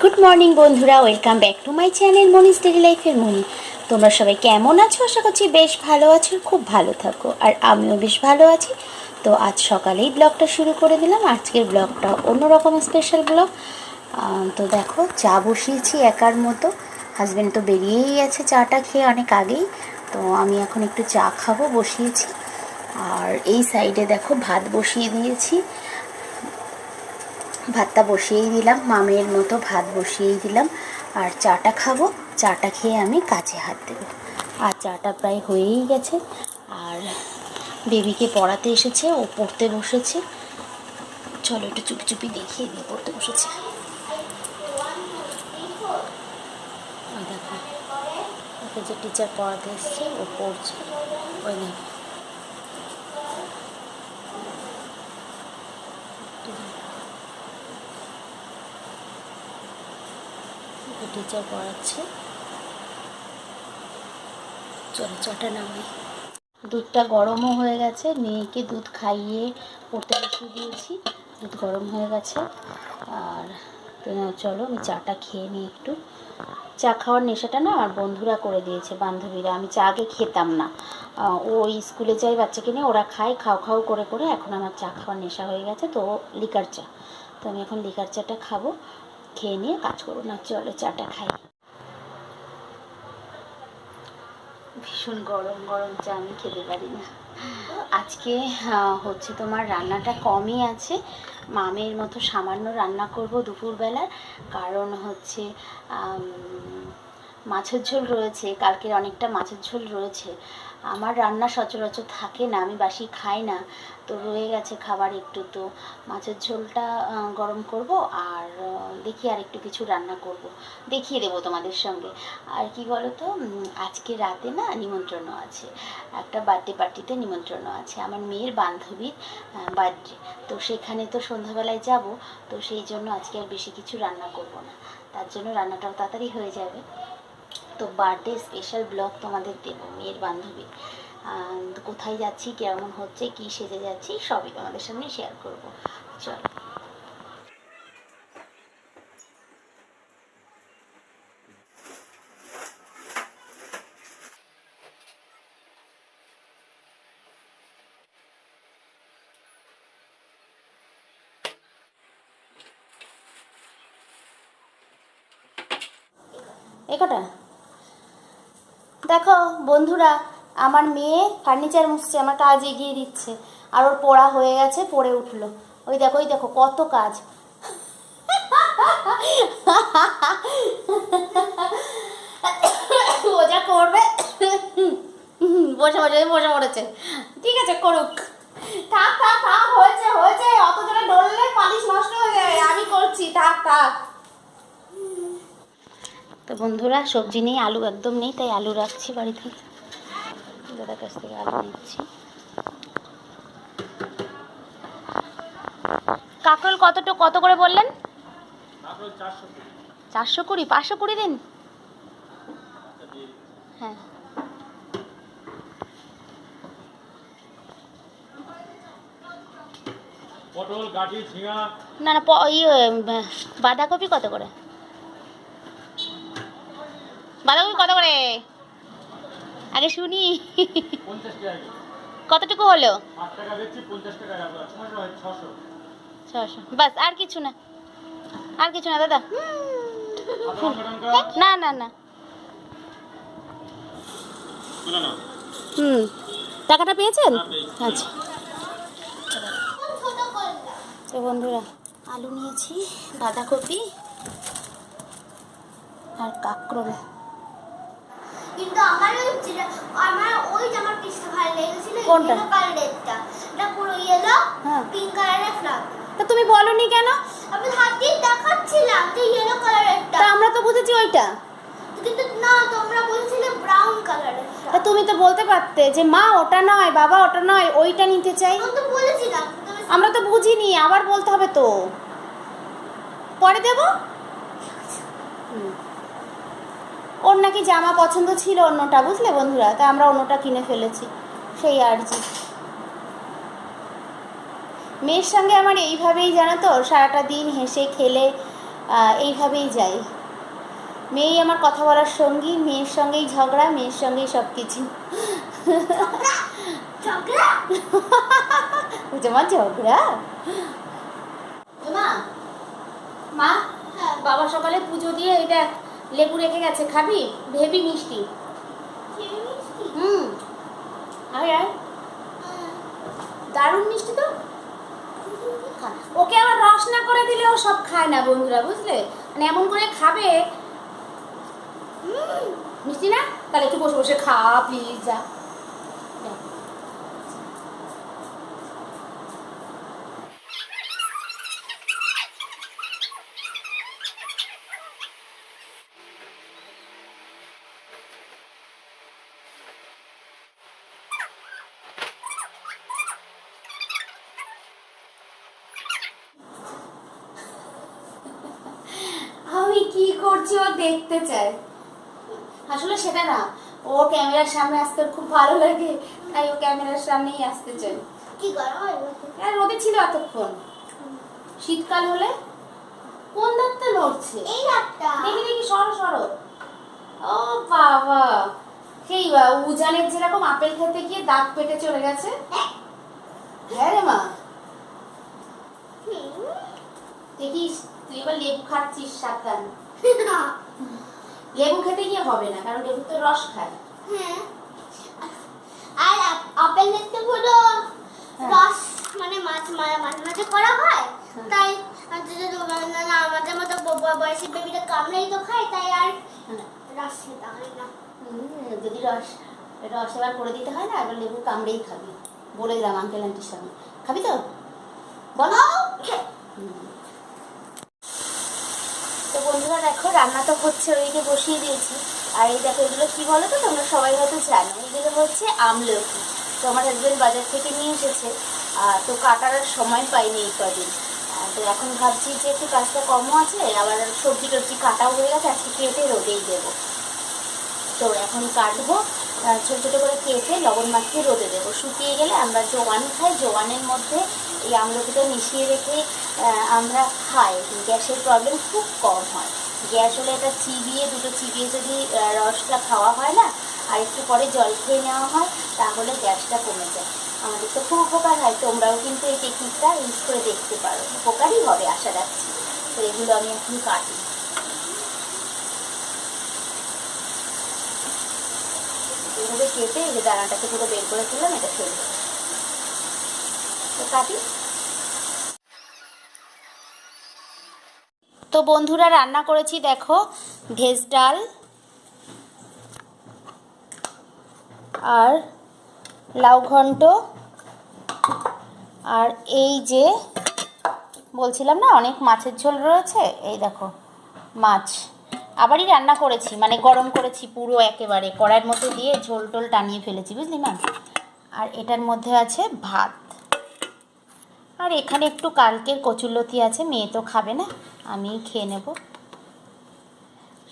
Good morning বন্ধুরা। Welcome back to my channel Moni's daily লাইফের মনি তোমরা সবাই কেমন আছো? আশা করছি বেশ ভালো আছো, খুব ভালো থাকো। আর আমিও বেশ ভালো আছি। তো আজ সকালেই ব্লগটা শুরু করে দিলাম। আজকের ব্লগটা অন্যরকম স্পেশাল ব্লগ। তো দেখো, চা বসিয়েছি একার মতো। হাজব্যান্ড তো বেরিয়েই গেছে চাটা খেয়ে অনেক আগেই। তো আমি এখন একটু চা খাব, বসিয়েছি। আর এই সাইডে দেখো, ভাত বসিয়ে দিয়েছি। ভাতটা বসিয়েই দিলাম, মামের মতো ভাত বসিয়েই দিলাম। আর চাটা খাব, চাটা খেয়ে আমি কাজে হাত দেবো। আর চাটা প্রায় হয়েই গেছে। আর বেবিকে পড়াতে এসেছে, ও পড়তে বসেছে। চলো একটু চুপি চুপি দেখিয়ে দিয়ে পড়তে বসেছে। দেখো, ওকে যে টিচার পড়াতে এসছে, ও পড়ছে। ওই দেখো। টিচার পড়াচ্ছে। চলো চটা নামাই। দুধটা গরমও হয়ে গেছে, মেয়েকে দুধ খাইয়ে পড়তে বসিয়ে দিয়েছি, দুধ গরম হয়ে গেছে। আর চলো আমি চাটা খেয়ে নিই একটু। চা খাওয়ার নেশাটা না আমার বন্ধুরা করে দিয়েছে, বান্ধবীরা। আমি চা আগে খেতাম না। ও স্কুলে যায় বাচ্চাকে নিয়ে, ওরা খায়, খাও খাও করে করে এখন আমার চা খাওয়ার নেশা হয়ে গেছে, তো লিকার চা। তো আমি এখন লিকার চাটা খাব, খেয়ে নিয়ে কাজ করব, না চলো চাটা খাই। ভীষণ গরম গরম চা আমি খেতে পারি না। আজকে হচ্ছে তোমার রান্নাটা কমই আছে। মামের মতো সামান্য রান্না করব দুপুরবেলার কারণ হচ্ছে মাছের ঝোল রয়েছে। কালকের অনেকটা মাছের ঝোল রয়েছে। আমার রান্না সচরাচর থাকে না, আমি বাসি খাই না। তো রয়ে গেছে খাবার একটু, তো মাছের ঝোলটা গরম করব আর দেখি আর একটু কিছু রান্না করব। দেখিয়ে দেবো তোমাদের সঙ্গে। আর কি বলো তো আজকে রাতে না নিমন্ত্রণ আছে। একটা বার্থডে পার্টিতে নিমন্ত্রণ আছে। আমার মেয়ের বান্ধবীর বার্থডে তো সেখানে তো সন্ধ্যাবেলায় যাব, তো সেই জন্য আজকে আর বেশি কিছু রান্না করব না। তার জন্য রান্নাটাও তাড়াতাড়ি হয়ে যাবে। তো বার্থডে স্পেশাল ব্লগ তোমাদের দেবো, মেয়ের তো কোথায় যাচ্ছি, কেমন হচ্ছে, কি সেজে যাচ্ছি, সবই তোমাদের সামনে শেয়ার করব। চলো। এ কটা? দেখো, বন্ধুরা, আমার মেয়ে ফার্নিচার মুছছে, আমার কাজ এগিয়ে দিচ্ছে, আর ওর পড়া হয়ে গেছে, পড়ে উঠল। ওই দেখো ওই দেখো, কত কাজ। ও যা করবে, বসে বসে বসে পড়েছে। ঠিক আছে, করুক। থাক থাক থাক, হয়েছে হয়েছে, অত জোরে ডললে পালিশ নষ্ট হয়ে যাবে, আমি করছি, থাক থাক। তো বন্ধুরা সবজি নেই আলু একদম নেই তাই আলু রাখছি বাড়িতে। দাদার কাছ থেকে আলু নিচ্ছি। কাকরোল কতটুকু কত করে বললেন? চারশো কুড়ি পাঁচশো কুড়ি দিন? হ্যাঁ। না না ইয়ে বাঁধাকপি কত করে? বাঁধাকপি কত করে? আগে শুনি। কতটুকু হলো? ছশো। বাস আর কিছু না। আর কিছু না দাদা। না না না। হুম। টাকাটা পেয়েছেন? হ্যাঁ, আচ্ছা। তো বন্ধুরা আলু নিয়েছি বাঁধাকপি আর কাঁকরোল। কিন্তু আমার ওই আমার ওই জামার পিসটা ভালো লেগেছিল কোনটা? কালারেরটা এটা পুরো ইয়েলো। পিঙ্ক কালারের ফ্লাগ তা তুমি বলনি কেন? আমি হাত দেখাচ্ছিলাম যে ইয়েলো কালারেরটা তা আমরা তো বুঝেছি ওইটা। কিন্তু না তোমরা বলছিলে ব্রাউন কালারের তা তুমি তো বলতে পারতে যে মা ওটা নয় বাবা ওটা নয় ওইটা নিতে চাই। আমি তো বলেছিলাম আমরা তো বুঝিনি আবার বলতে হবে তো। পরে দেব হুম। ওর নাকি জামা পছন্দ ছিল অন্যটা বুঝলে বন্ধুরা? তা আমরা অন্যটা কিনে ফেলেছি। সেই আর কি। মেয়ের সঙ্গে আমার এইভাবেই জানো তো সারাটা দিন হেসে খেলে এইভাবেই যাই। মেয়েই আমার কথা বলার সঙ্গী মেয়ের সঙ্গেই ঝগড়া মেয়ের সঙ্গেই সব কিছু তোমার ঝগড়া? মা? মা? বাবা সকালে পুজো দিয়ে এটা লেবু রেখে গেছে, খাবি? ভেবি মিষ্টি। হুম। আয় দারুণ মিষ্টি তো। ওকে আবার রস না করে দিলে ও সব খায় না বন্ধুরা, বুঝলে? মানে এমন করে খাবে। মিষ্টি না? তাহলে একটু বসে বসে খা প্লিজ যা। করছি ও দেখতে চায়। আসলে সেটা না ও ক্যামেরার সামনে আসতে খুব ভালো লাগে তাই ও ক্যামেরার সামনেই আসতে চায়। কি গরম হয়ে আর রোদে ছিল এতক্ষণ। শীতকাল হলে কোন দাঁতটা নড়ছে? এই রাতটা দেখি দেখি সরো সরো। ও বাবা। সেই উজানের যেরকম আপেল খেতে গিয়ে দাঁত পেটে চলে গেছে। হ্যাঁ রে মা। দেখিস তুই এবার লেবু খাচ্ছিস সাবধান। লেবু খেতে গিয়ে হবে না কারণ লেবু তো রস খায়। হ্যাঁ। আর আপেল দেখতে পুরো হ্যাঁ। রস মানে মাছ মাঝে মাঝে করা হয়। হ্যাঁ। তাই আমাদের মতো বয়সী বেবিটা কামড়েই তো খায় তাই আর হ্যাঁ। রস খেতে হয় না। যদি রস রস এবার করে দিতে হয় না এবার লেবু কামড়েই খাবি। বলে দিলাম আঙ্কেল আন্টির সামনে খাবি তো? বলো। বন্ধুরা দেখো, রান্না তো হচ্ছে, ওইদিকে বসিয়ে দিয়েছি। আর এই দেখো, এগুলো কি বলো তো? তোমরা সবাই হয়তো জানো। এগুলো হচ্ছে আমলকি। তো আমার হাজবেন্ড বাজার থেকে নিয়ে এসেছে। তো কাটার সময় পাইনি এই কদিন। তো এখন ভাবছি যে একটু কাজটা কমও আছে, আবার সবজি টবজি কাটাও হয়ে গেছে, আজকে কেটে রোদেই দেবো। তো এখন কাটবো ছোট ছোট করে কেটে লবণ মাখিয়ে রোদে দেবো। শুকিয়ে গেলে আমরা জোয়ান খাই। জোয়ানের মধ্যে এই আমলকিটা মিশিয়ে রেখে আমরা খাই। গ্যাসের প্রবলেম খুব কম হয়। গ্যাস হলে এটা চিবিয়ে দুটো চিবিয়ে যদি রসটা খাওয়া হয় না, আর একটু পরে জল খেয়ে নেওয়া হয়, তাহলে গ্যাসটা কমে যায়। আমাদের তো খুব উপকার হয়, তোমরাও কিন্তু এই টেকনিকটা ইউজ করে দেখতে পারো। উপকারই হবে, আশা রাখছি। তো এগুলো আমি এখন কাটি। এইভাবে কেটে এই যে দানাটাকে পুরো বের করে ফেললাম এটা ফেলব। তো কাটি। তো বন্ধুরা, রান্না করেছি দেখো, ভেজ ডাল আর লাউ ঘন্ট। আর এই যে, বলছিলাম না, অনেক মাছের ঝোল রয়েছে? এই দেখো, মাছ। আবারই রান্না করেছি মানে গরম করেছি পুরো একেবারে, কড়াইয়ের মধ্যে দিয়ে ঝোল টোল টানিয়ে ফেলেছি, বুঝলি মা? আর এটার মধ্যে আছে ভাত। আর এখানে একটু কালকের কচুরলতি আছে মেয়ে তো খাবে না। আমি খেয়ে নেব।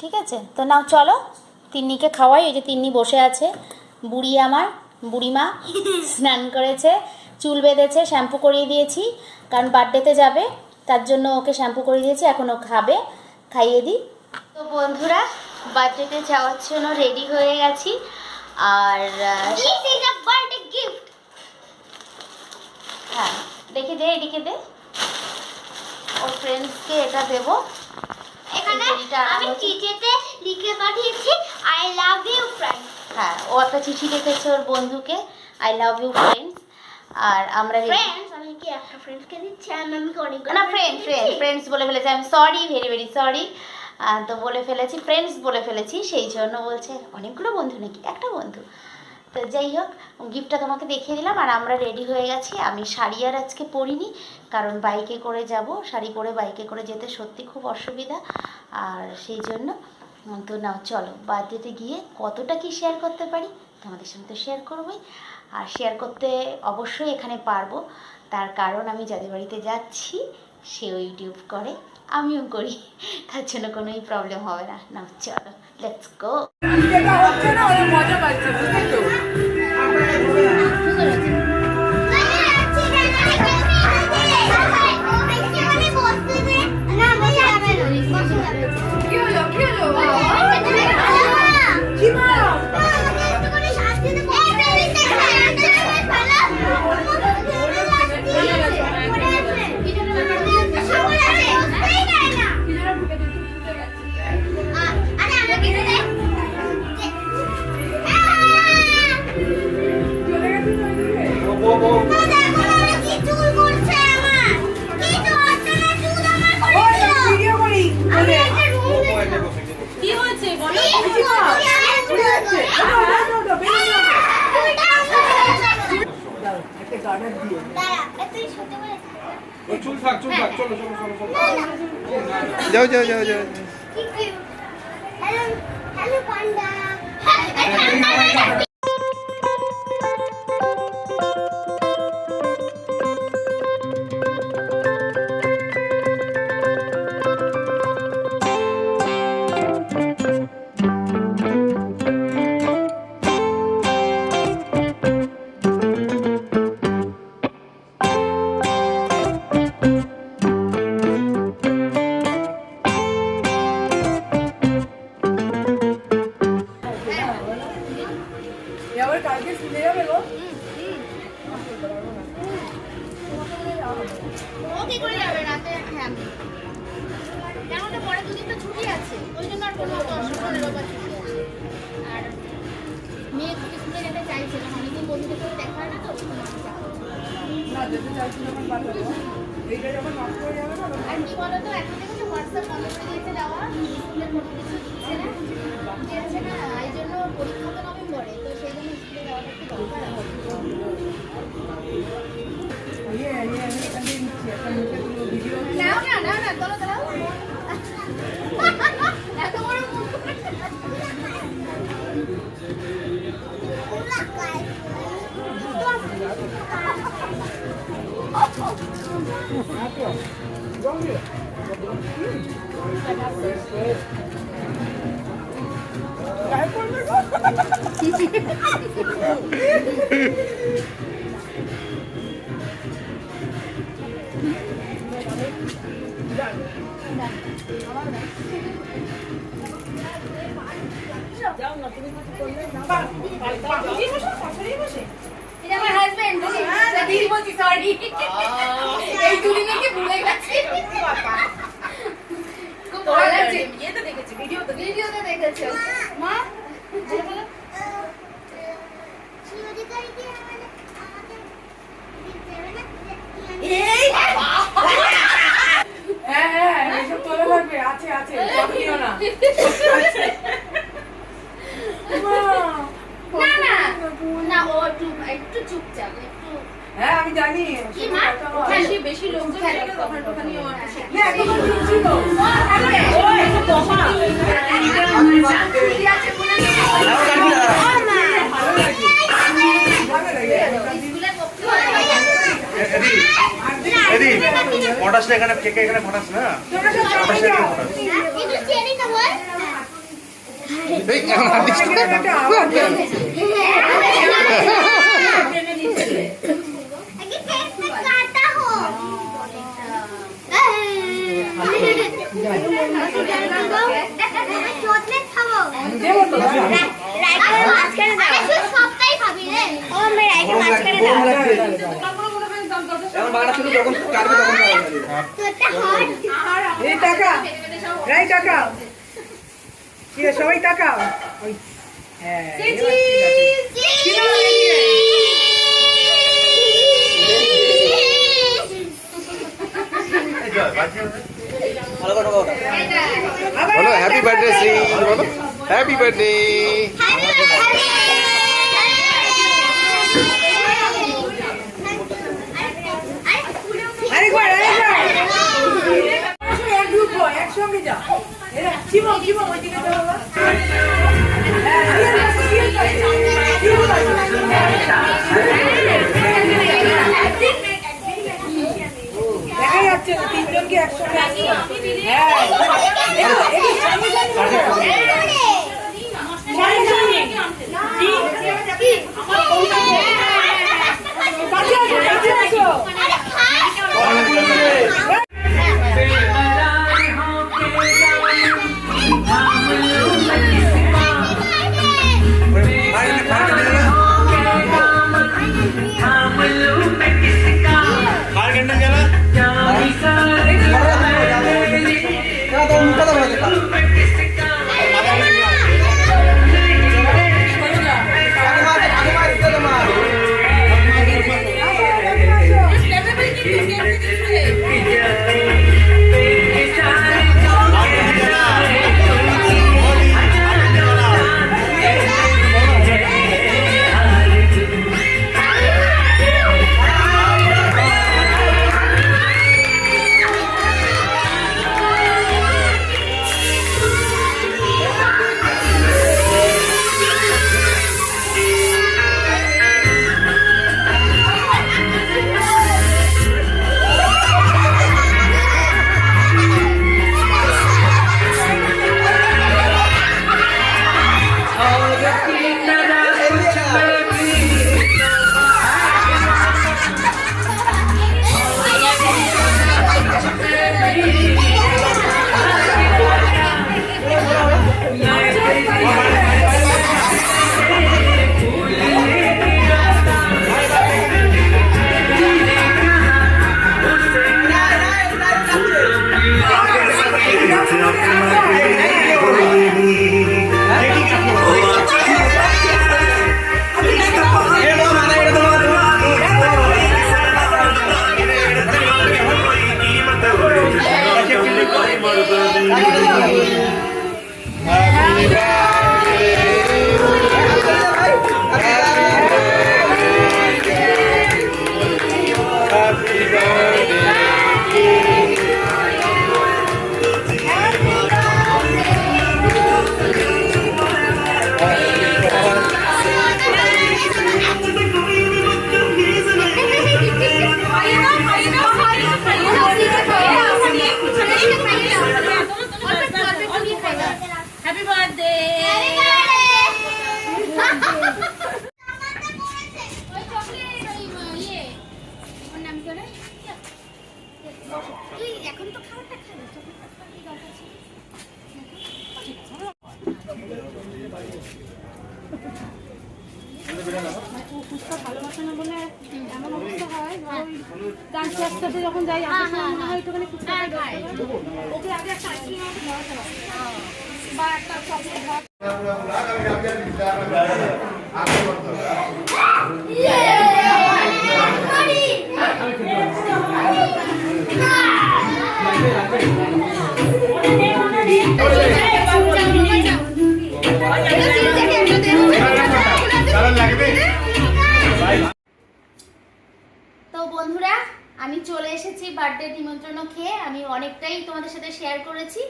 ঠিক আছে? তো নাও চলো। তিন্নিকে খাওয়াই। ওই যে তিন্নি বসে আছে। বুড়ি আমার বুড়িমা স্নান করেছে চুল বেঁধেছে শ্যাম্পু করিয়ে দিয়েছি। কারণ বার্থডেতে যাবে তার জন্য ওকে শ্যাম্পু করিয়ে দিয়েছি এখন ও খাবে। খাইয়ে দিই। তো বন্ধুরা বার্থডেতে যাওয়ার জন্য রেডি হয়ে গেছি। আর. হ্যাঁ। দেখে দে এদিকে দে। ওর ফ্রেন্ডসকে এটা দেবো। এখানে আমি চিঠিতে লিখে পাঠিয়েছি আই লাভ ইউ ফ্রেন্ড হ্যাঁ ও একটা চিঠি লিখেছে ওর বন্ধুকে আই লাভ ইউ ফ্রেন্ডস আর আমরা ফ্রেন্ডস আমি কি একটা ফ্রেন্ডকে দিচ্ছি? আমি আমি অনেক না ফ্রেন্ড ফ্রেন্ড ফ্রেন্ডস বলে ফেলেছি। আমি সরি ভেরি ভেরি সরি তো বলে ফেলেছি ফ্রেন্ডস বলে ফেলেছি সেই জন্য বলছে অনেকগুলো বন্ধু নাকি? একটা বন্ধু? তো যাই হোক গিফটটা তোমাকে দেখিয়ে দিলাম আর আমরা রেডি হয়ে গেছি। আমি শাড়ি আর আজকে পরিনি, কারণ বাইকে করে যাব। শাড়ি পরে বাইকে করে যেতে সত্যি খুব অসুবিধা। আর সেই জন্য, তো নাও চলো, বার্থডেতে গিয়ে কতটা কি শেয়ার করতে পারি তোমাদের সঙ্গে তো শেয়ার করবোই। আর শেয়ার করতে অবশ্যই এখানে পারব। তার কারণ আমি যাদের বাড়িতে যাচ্ছি, সেও ইউটিউব করে, আমিও করি। তার জন্য কোনোই প্রবলেম হবে না। না চলো লেটস গো যাও যাও যাও যাও হ্যালো হ্যালো যেতে চাইছি যখন পাঠাবো এইটা যখন নষ্ট হয়ে যাবে না আর কি বলতো এখন থেকে তো হোয়াটসঅ্যাপ বন্ধ করে দিয়েছে দেওয়া স্কুলের কোনো কিছু দিচ্ছে না দিচ্ছে না এই জন্য পরীক্ষা তো নভেম্বরে তো সেই জন্য স্কুলে যাওয়াটা একটু দরকার ইয়ে ইয়ে আমি এখান নিচ্ছি একটা মুখে ভিডিও নাও না নাও না গায়ে পড়বে গো এটা আমার হাজবেন্ড দিদি বলছি সরি এই দুদিনে কি ভুলে গেছি? খুব ভালো লাগছে। ইয়েতে দেখেছি ভিডিওতে ভিডিওতে দেখেছ। মা বলো, বলো। এই! এসব তোলা থাকবে আছে আছে না। না ও একটু একটু চুপচাপ একটু হ্যাঁ আমি জানি কি মা? বেশি বেশি লোকজন থাকলে তখন ওখানে ও না ছিল। ও একটু পটাশটা এখানে কেকে এখানে পটাশ না? এখানে পটাশ কিন্তু চেরি না এই টাকা রাই টাকা। সবাই টাকা ওই হ্যাঁ বলো। হ্যাপি বার্থডে শ্রী বলো। হ্যাপি বার্থডে আরেকবার আরেকবার। একসঙ্গে যাও। এরা চিমো চিমো ওইদিকে যখন যাই একটুখানি। ওকে আগে একটা আইসক্রিম বা একটা চকলেট বন্ধুরা, আমি চলে এসেছি বার্থডে নিমন্ত্রণ খেয়ে। আমি অনেকটাই তোমাদের সাথে শেয়ার করেছি।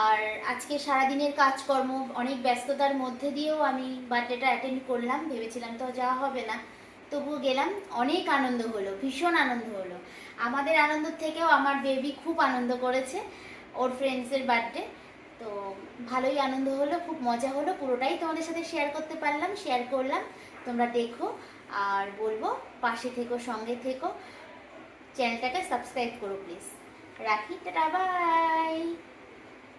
আর আজকে সারাদিনের কাজকর্ম, অনেক ব্যস্ততার মধ্যে দিয়েও আমি বার্থডেটা অ্যাটেন্ড করলাম। ভেবেছিলাম তো যাওয়া হবে না। তবুও গেলাম। অনেক আনন্দ হলো, ভীষণ আনন্দ হলো। আমাদের আনন্দ থেকেও আমার বেবি খুব আনন্দ করেছে ওর ফ্রেন্ডসের বার্থডে তো ভালোই আনন্দ হলো, খুব মজা হলো। পুরোটাই তোমাদের সাথে শেয়ার করতে পারলাম শেয়ার করলাম। তোমরা দেখো। আর বলব পাশে থেকো সঙ্গে থেকো। চ্যানেলটাকে সাবস্ক্রাইব করো প্লিজ রাখি টাটা বাই